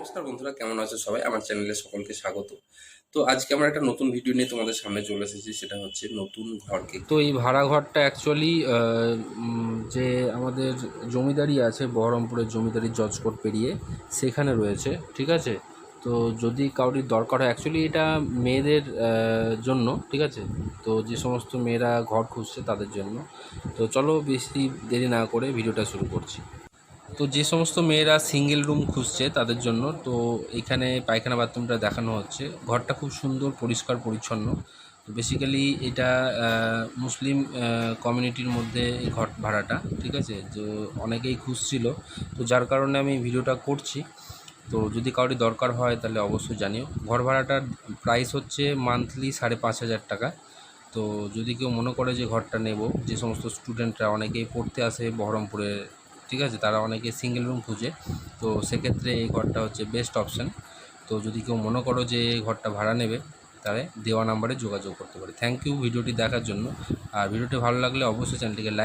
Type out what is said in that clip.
নমস্কার বন্ধুরা, কেমন আছো সবাই? আমার চ্যানেলে সকলকে স্বাগত। তো আজকে আমরা একটা নতুন ভিডিও নিয়ে তোমাদের সামনে চলে এসেছি, সেটা হচ্ছে নতুন ঘরকে। তো এই ভাড়া ঘরটা অ্যাকচুয়ালি যে আমাদের জমিদারি আছে, বহরমপুরের জমিদারি জজ কোর্ট পেরিয়ে সেখানে রয়েছে, ঠিক আছে? তো যদি কাউরির দরকার হয় অ্যাকচুয়ালি এটা মেয়েদের জন্য, ঠিক আছে? তো যে সমস্ত মেয়েরা ঘর খুঁজছে তাদের জন্য। তো চলো বেশি দেরি না করে ভিডিওটা শুরু করছি। তো যে সমস্ত মেয়েরা সিঙ্গেল রুম খুঁজছে তাদের জন্য, তো এখানে পায়খানা বাথরুমটা দেখানো হচ্ছে। ঘরটা খুব সুন্দর, পরিষ্কার, পরিচ্ছন্ন। তো বেসিক্যালি এটা মুসলিম কমিউনিটির মধ্যে এই ঘর ভাড়াটা, ঠিক আছে? তো অনেকেই খুঁজছিল। তো যার কারণে আমি ভিডিওটা করছি। তো যদি কারোর দরকার হয় তাহলে অবশ্যই জানিও। ঘর ভাড়াটার প্রাইস হচ্ছে মান্থলি সাড়ে পাঁচ হাজার টাকা। তো যদি কেউ মনে করে যে ঘরটা নেব, যে সমস্ত স্টুডেন্টরা অনেকেই পড়তে আসে বহরমপুরে ঠিক আছে? তারা অনেকে সিঙ্গেল রুম খুঁজে। তো সেক্ষেত্রে এই ঘরটা হচ্ছে বেস্ট অপশান তো যদি কেউ মনে করো যে এই ঘরটা ভাড়া নেবে, তাহলে দেওয়া নাম্বারে যোগাযোগ করতে পারে। থ্যাংক ইউ ভিডিওটি দেখার জন্য। আর ভিডিওটি ভালো লাগলে অবশ্যই চ্যানেলটিকে লাইক